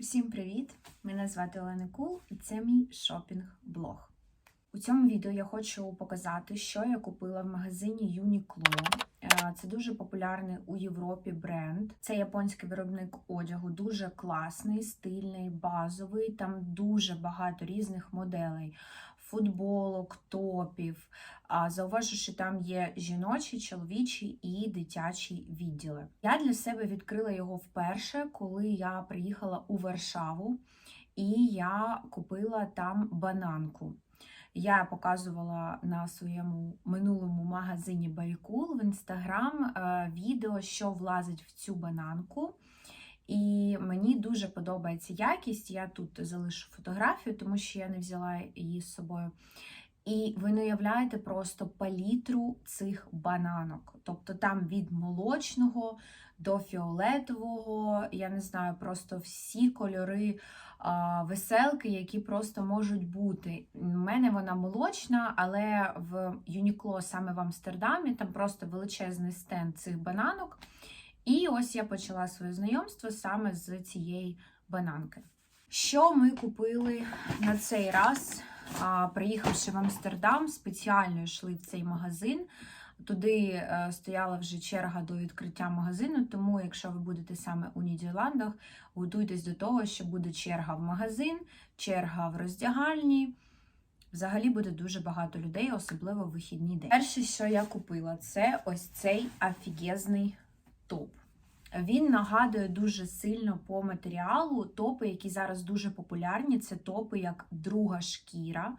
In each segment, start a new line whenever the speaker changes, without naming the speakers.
Всім привіт! Мене звати Олена Кул і це мій шопінг-блог. У цьому відео я хочу показати, що я купила в магазині Uniqlo. Е, Це дуже популярний у Європі бренд. Це японський виробник одягу, дуже класний, стильний, базовий. Там дуже багато різних моделей. Футболок, топів. Зауважу, що там є жіночі, чоловічі і дитячі відділи. Я для себе відкрила його вперше, коли я приїхала у Варшаву, і я купила там бананку. Я показувала на своєму минулому магазині Байкул в інстаграм е, відео, що влазить в цю бананку. І мені дуже подобається якість. Я тут залишу фотографію, тому що я не взяла її з собою. І ви не уявляєте просто палітру цих бананок. Тобто там від молочного до фіолетового, я не знаю, просто всі кольори а, веселки, які просто можуть бути. У мене вона молочна, але в Юнікло, саме в Амстердамі, там просто величезний стенд цих бананок. І ось я почала своє знайомство саме з цієї бананки. Що ми купили на цей раз? Приїхавши в Амстердам, спеціально йшли в цей магазин. Туди е, стояла вже черга до відкриття магазину, тому якщо ви будете саме у Нідерландах, готуйтесь до того, що буде черга в магазин, черга в роздягальні. Взагалі буде дуже багато людей, особливо в вихідні день. Перше, що я купила, це ось цей офігезний топ. Він нагадує дуже сильно по матеріалу топи, які зараз дуже популярні. Це топи як друга шкіра.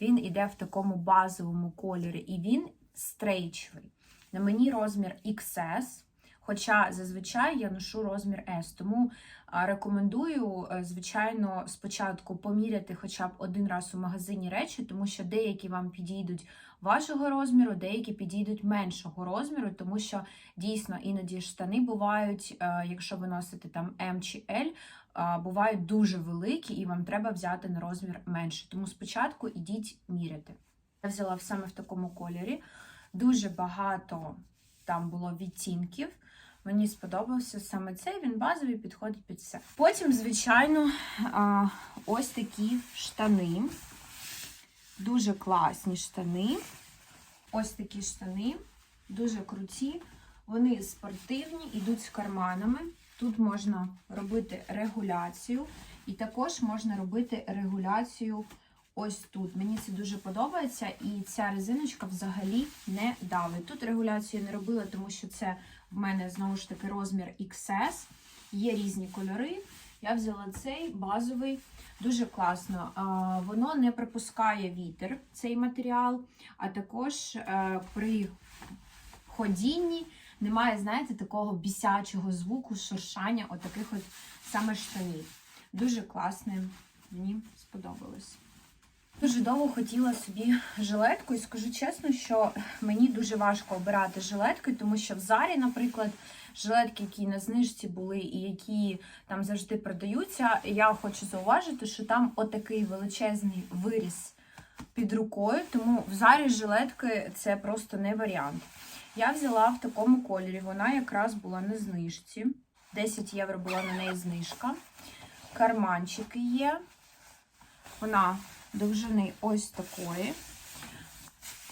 Він іде в такому базовому кольорі, і він стрейчовий. На мені розмір XS, хоча зазвичай я ношу розмір S. Тому рекомендую, е, звичайно, спочатку поміряти хоча б один раз у магазині речі, тому що деякі вам підійдуть вашого розміру, деякі підійдуть меншого розміру, тому що дійсно іноді штани бувають, е, якщо ви носите там М чи L, е, бувають дуже великі, і вам треба взяти на розмір менше. Тому спочатку ідіть міряти. Я взяла саме в такому кольорі. Дуже багато там було відтінків. Мені сподобався саме цей, він базовий, підходить під все. Потім, звичайно, ось такі штани. Дуже класні штани. Ось такі штани, дуже круті. Вони спортивні, йдуть з карманами. Тут можна робити регуляцію, і також можна робити регуляцію ось тут. Мені це дуже подобається, і ця резиночка взагалі не давить. Тут регуляцію не робила, тому що це в мене знову ж таки розмір XS. Є різні кольори. Я взяла цей базовий, дуже класно. Воно не пропускає вітер, цей матеріал, а також е, при ходінні немає, знаєте, такого бісячого звуку, шуршання отаких от саме штанів. Дуже класне, мені сподобалось. Дуже довго хотіла собі жилетку, і скажу чесно, що мені дуже важко обирати жилетки, тому що в зарі, наприклад, жилетки, які на знижці були і які там завжди продаються, я хочу зауважити, що там отакий величезний виріс під рукою, тому в зарі жилетки це просто не варіант. Я взяла в такому кольорі, вона якраз була на знижці. 10 євро була на неї знижка. Карманчики є. Вона довжини ось такої.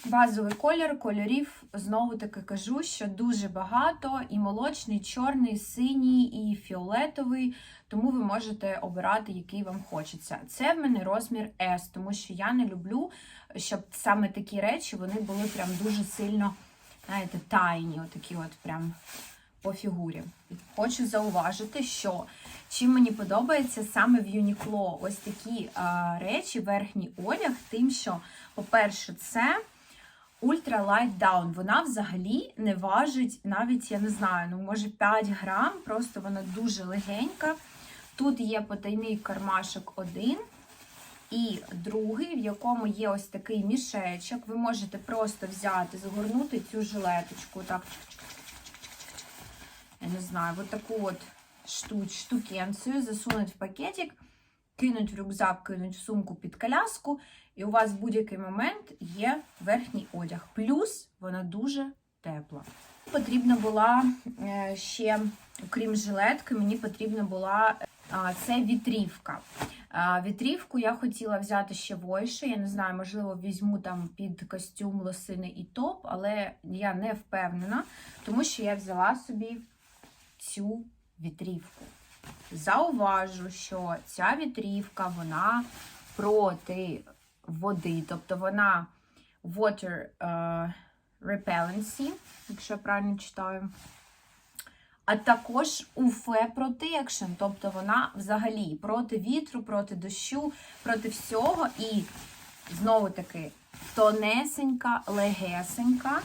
Базовий колір, кольорів, знову таки кажу, що дуже багато. І молочний, чорний, синій, і фіолетовий, тому ви можете обирати, який вам хочеться. Це в мене розмір S, тому що я не люблю, щоб саме такі речі вони були прям дуже сильно, знаєте, тайні, отакі от прям по фігурі. Хочу зауважити, що чим мені подобається саме в Юнікло ось такі а, речі, верхній одяг, тим, що, по-перше, це Ультра Light Down. Вона взагалі не важить навіть, я не знаю, ну, може 5 грам, просто вона дуже легенька. Тут є потайний кармашок один. І другий, в якому є ось такий мішечок. Ви можете просто взяти, загорнути цю жилеточку. Так, я не знаю, вот таку от штуч, штукенцію, засунуть в пакетик, кинуть в рюкзак, кинуть в сумку під коляску, і у вас в будь-який момент є верхній одяг. Плюс вона дуже тепла. Потрібна була е, ще, окрім жилетки, мені потрібна була це вітрівка. Вітрівку я хотіла взяти ще войше. Я не знаю, можливо, візьму там під костюм лосини і топ, але я не впевнена, тому що я взяла собі цю вітрівку. Зауважу, що ця вітрівка, вона проти води, тобто вона water е, repellency, якщо я правильно читаю. А також UV protection, тобто вона взагалі проти вітру, проти дощу, проти всього. І знову таки тонесенька, легесенька.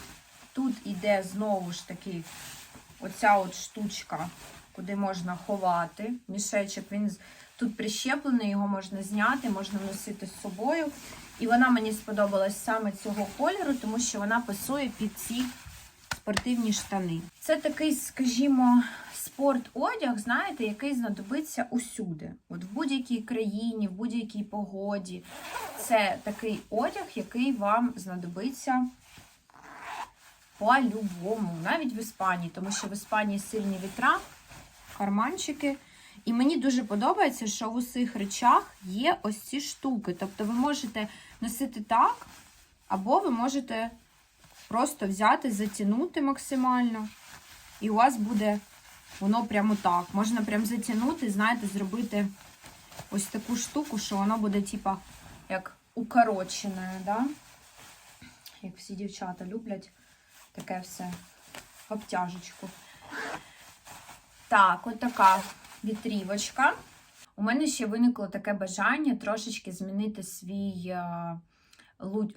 Тут іде знову ж таки оця от штучка, куди можна ховати. Мішечок він тут прищеплений, його можна зняти, можна носити з собою. І вона мені сподобалась саме цього кольору, тому що вона пасує під ці спортивні штани. Це такий, скажімо, спорт-одяг, знаєте, який знадобиться усюди. От в будь-якій країні, в будь-якій погоді. Це такий одяг, який вам знадобиться по-любому, навіть в Іспанії, тому що в Іспанії сильні вітра, карманчики. І мені дуже подобається, що в усіх речах є ось ці штуки. Тобто ви можете носити так, або ви можете просто взяти, затягнути максимально. І у вас буде воно прямо так. Можна прям затягнути, знаєте, зробити ось таку штуку, що воно буде, типа, як укорочене, да? Як всі дівчата люблять таке все обтяжечку. Так, от така вітрівочка. У мене ще виникло таке бажання трошечки змінити свій е,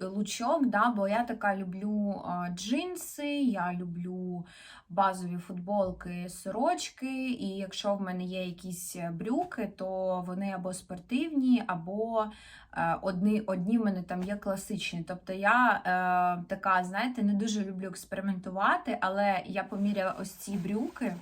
лучок, да, бо я така люблю е, джинси, я люблю базові футболки, сорочки, і якщо в мене є якісь брюки, то вони або спортивні, або е, одні, одні в мене там є класичні. Тобто я е, така, знаєте, не дуже люблю експериментувати, але я поміряла ось ці брюки.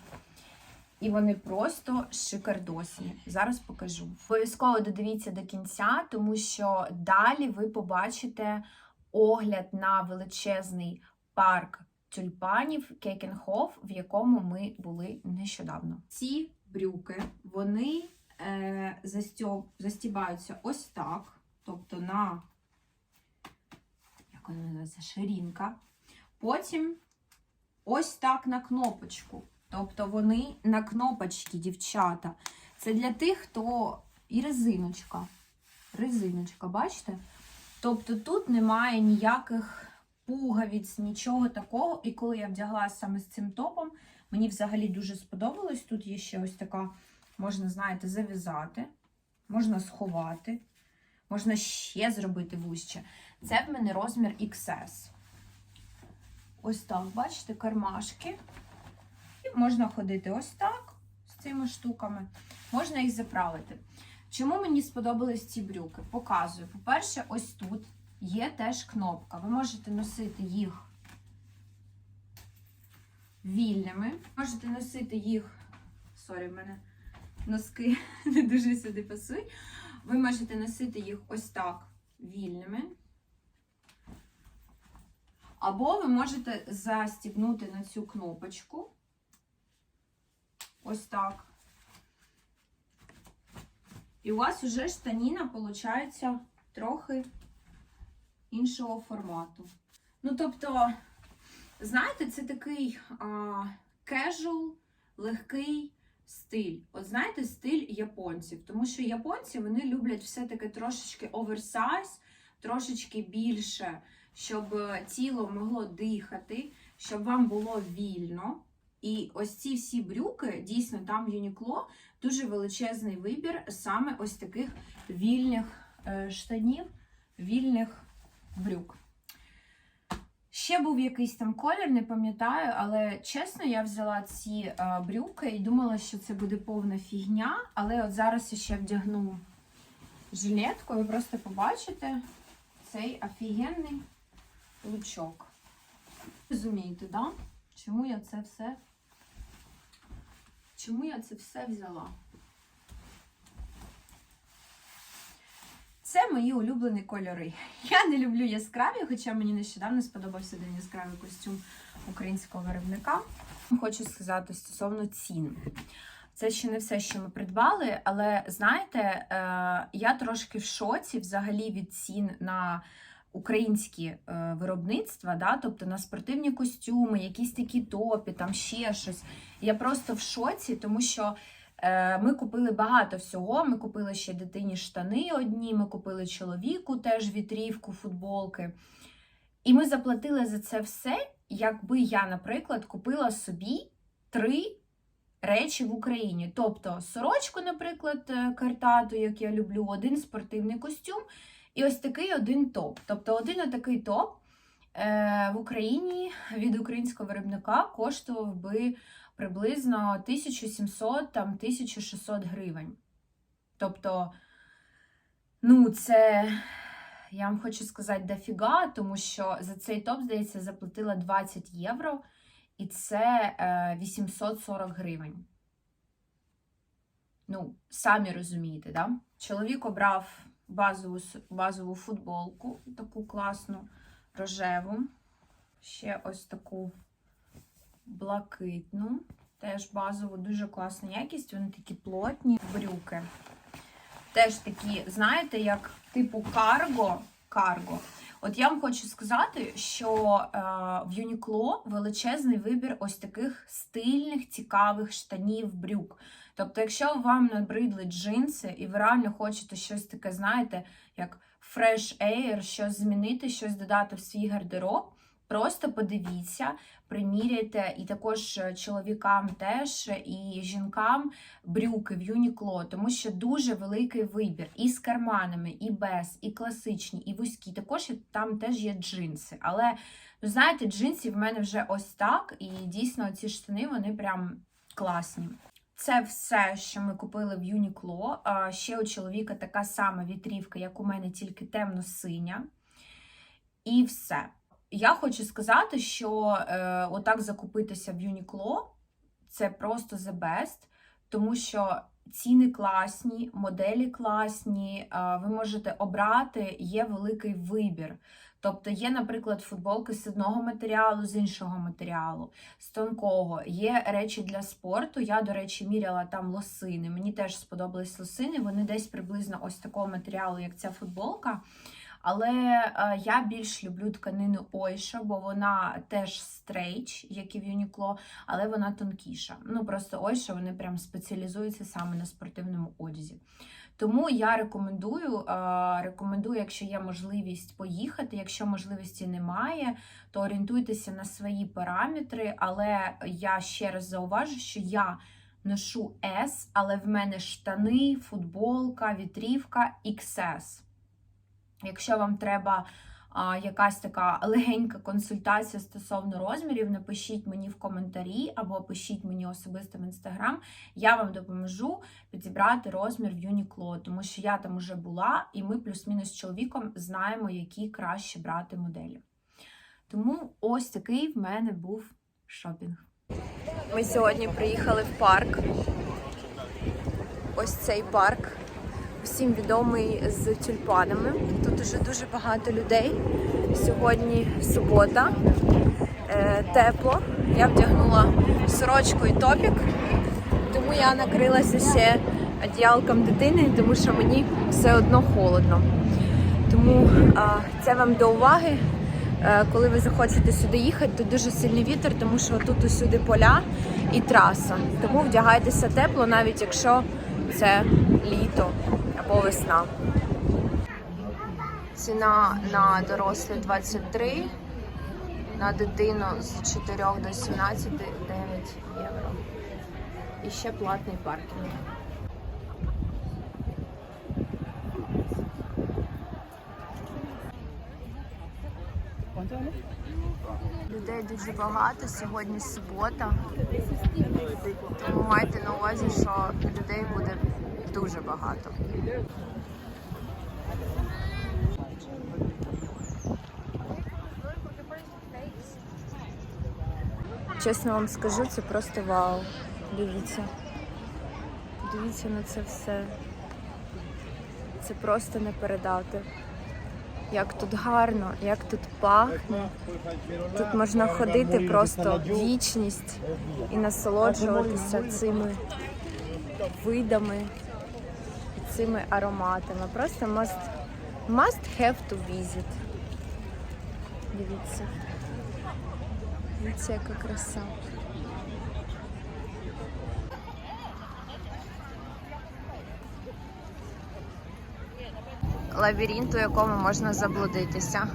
І вони просто шикардосні. Зараз покажу. Обов'язково додивіться до кінця, тому що далі ви побачите огляд на величезний парк тюльпанів Кекенхоф, в якому ми були нещодавно. Ці брюки вони е, застібаються ось так, тобто на як вона називається, ширинка. Потім ось так на кнопочку. Тобто вони на кнопочки, дівчата. Це для тих, хто і резиночка. Резиночка, бачите? Тобто тут немає ніяких пуговиць, нічого такого. І коли я вдягла саме з цим топом, мені взагалі дуже сподобалось. Тут є ще ось така, можна, знаєте, зав'язати, можна сховати, можна ще зробити вужче. Це в мене розмір XS. Ось так, бачите, кармашки. Можна ходити ось так з цими штуками. Можна їх заправити. Чому мені сподобались ці брюки? Показую. По-перше, ось тут є теж кнопка. Ви можете носити їх вільними. Можете носити їх. Сорі, в мене носки не дуже сюди пасують. Ви можете носити їх ось так вільними. Або ви можете застібнути на цю кнопочку. Ось так. І у вас вже штаніна, виходить, трохи іншого формату. Ну, тобто, знаєте, це такий а, casual, легкий стиль. От знаєте, стиль японців. Тому що японці вони люблять все-таки трошечки оверсайз, трошечки більше, щоб тіло могло дихати, щоб вам було вільно. І ось ці всі брюки, дійсно, там Юнікло дуже величезний вибір саме ось таких вільних е, штанів, вільних брюк. Ще був якийсь там колір, не пам'ятаю, але чесно, я взяла ці е, брюки і думала, що це буде повна фігня. Але от зараз я ще вдягну жилетку, ви просто побачите цей офігенний лучок. Розумієте, да? Чому я це все? Чому я це все взяла? Це мої улюблені кольори. Я не люблю яскраві, хоча мені нещодавно сподобався один яскравий костюм українського виробника. Хочу сказати стосовно цін. Це ще не все, що ми придбали, але знаєте, е, я трошки в шоці взагалі від цін на українські е, виробництва, да? тобто на спортивні костюми, якісь такі топи, там ще щось. Я просто в шоці, тому що е, ми купили багато всього. Ми купили ще дитині штани одні, ми купили чоловіку теж вітрівку, футболки. І ми заплатили за це все, якби я, наприклад, купила собі три речі в Україні. Тобто сорочку, наприклад, е, картату, як я люблю, один спортивний костюм і ось такий один топ. Тобто один отакий топ е, в Україні від українського виробника коштував би приблизно 1700-1600 гривень. Тобто, ну, це. Я вам хочу сказати дофіга, тому що за цей топ, здається, заплатила 20 євро, і це е, 840 гривень. Ну, самі розумієте, да? Чоловік обрав базову, базову футболку, таку класну рожеву. Ще ось таку блакитну. Теж базову, дуже класна якість. Вони такі плотні брюки. Теж такі, знаєте, як типу карго. карго. От я вам хочу сказати, що е, в Юнікло величезний вибір ось таких стильних, цікавих штанів, брюк. Тобто, якщо вам набридли джинси, і ви реально хочете щось таке, знаєте, як fresh air, щось змінити, щось додати в свій гардероб, просто подивіться, приміряйте, і також е, чоловікам теж, і жінкам брюки в Юнікло, тому що дуже великий вибір і з карманами, і без, і класичні, і вузькі. Також там теж є джинси. Але, ну знаєте, джинсів в мене вже ось так, і дійсно ці штани вони прям класні. Це все, що ми купили в Юнікло. Ще у чоловіка така сама вітрівка, як у мене, тільки темно-синя. І все. Я хочу сказати, що е, отак закупитися в Юнікло це просто the best, тому що ціни класні, моделі класні, е, ви можете обрати, є великий вибір. Тобто є, наприклад, футболки з одного матеріалу, з іншого матеріалу, з тонкого. Є речі для спорту. Я, до речі, міряла там лосини. Мені теж сподобались лосини. Вони десь приблизно ось такого матеріалу, як ця футболка. Але е, я більш люблю тканину Ойша, бо вона теж стрейч, як і в Юнікло, але вона тонкіша. Ну просто Ойша вони прям спеціалізуються саме на спортивному одязі. Тому я рекомендую, рекомендую, якщо є можливість поїхати. Якщо можливості немає, то орієнтуйтеся на свої параметри. Але я ще раз зауважу, що я ношу S, але в мене штани, футболка, вітрівка XS. Якщо вам треба якась така легенька консультація стосовно розмірів, напишіть мені в коментарі або пишіть мені особисто в інстаграм. Я вам допоможу підібрати розмір в Юнікло, тому що я там вже була, і ми плюс-мінус з чоловіком знаємо, які краще брати моделі. Тому ось такий в мене був шопінг. Ми сьогодні приїхали в парк. Ось цей парк всім відомий з тюльпанами. Тут уже дуже багато людей. Сьогодні субота, е, тепло. Я вдягнула сорочку і топік, тому я накрилася ще одіялком дитини, тому що мені все одно холодно. Тому це вам до уваги. Е, Коли ви захочете сюди їхати, то дуже сильний вітер, тому що тут усюди поля і траса. Тому вдягайтеся тепло, навіть якщо це літо або весна. Ціна на дорослих 23, на дитину з 4 до 17 9 євро. І ще платний паркінг. Людей дуже багато, сьогодні субота. Тому майте на увазі, що людей буде дуже багато. Чесно вам скажу, це просто вау. Дивіться. Дивіться на це все. Це просто не передати. Як тут гарно, як тут пахне. Тут можна ходити просто вічність і насолоджуватися цими видами цими ароматами. Просто must, must have to visit. Дивіться. Дивіться, яка краса. Лабіринт, у якому можна заблудитися.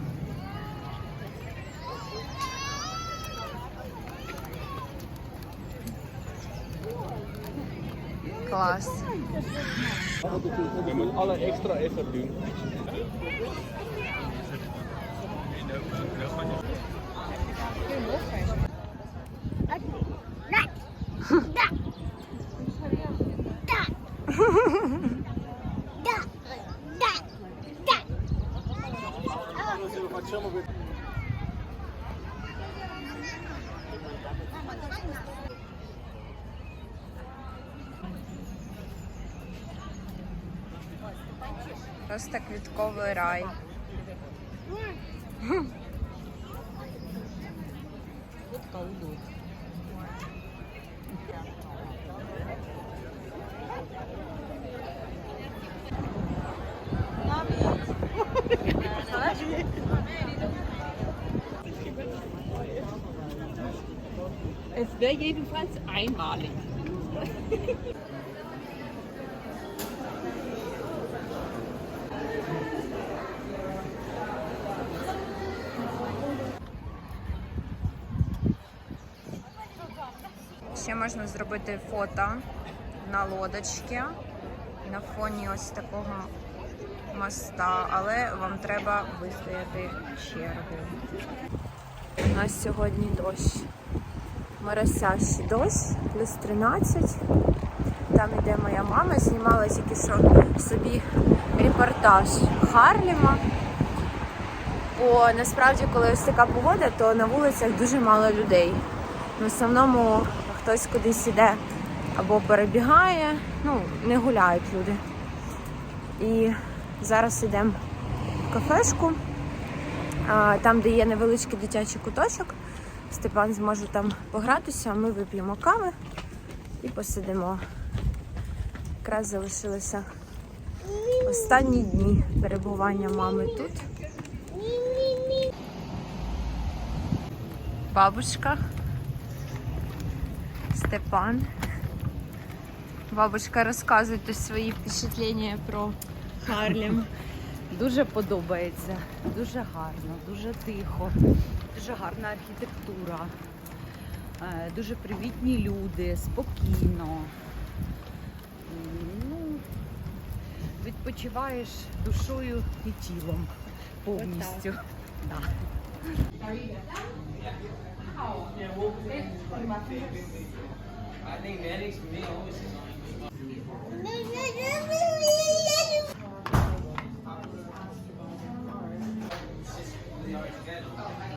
Клас.
Je moet alle extra effort doen.
Wat zullen we квітковий рай.
Es wäre jedenfalls einmalig.
Ще можна зробити фото на лодочці на фоні ось такого моста, але вам треба вистояти чергу. У нас сьогодні дощ. Моросящий дощ, плюс 13. Там іде моя мама, знімала тільки що собі репортаж Харліма. Бо насправді, коли ось така погода, то на вулицях дуже мало людей. В основному хтось кудись іде або перебігає, ну, не гуляють люди. І зараз йдемо в кафешку, там, де є невеличкий дитячий куточок. Степан зможе там погратися, ми вип'ємо кави і посидимо. Якраз залишилися останні дні перебування мами тут. Бабушка. Степан. Бабушка, розказуйте свої впечатлення про Харлем.
Дуже подобається, дуже гарно, дуже тихо, дуже гарна архітектура, е, дуже привітні люди, спокійно. Ну, відпочиваєш душою і тілом повністю. Да.
I think Manny's meal always is on.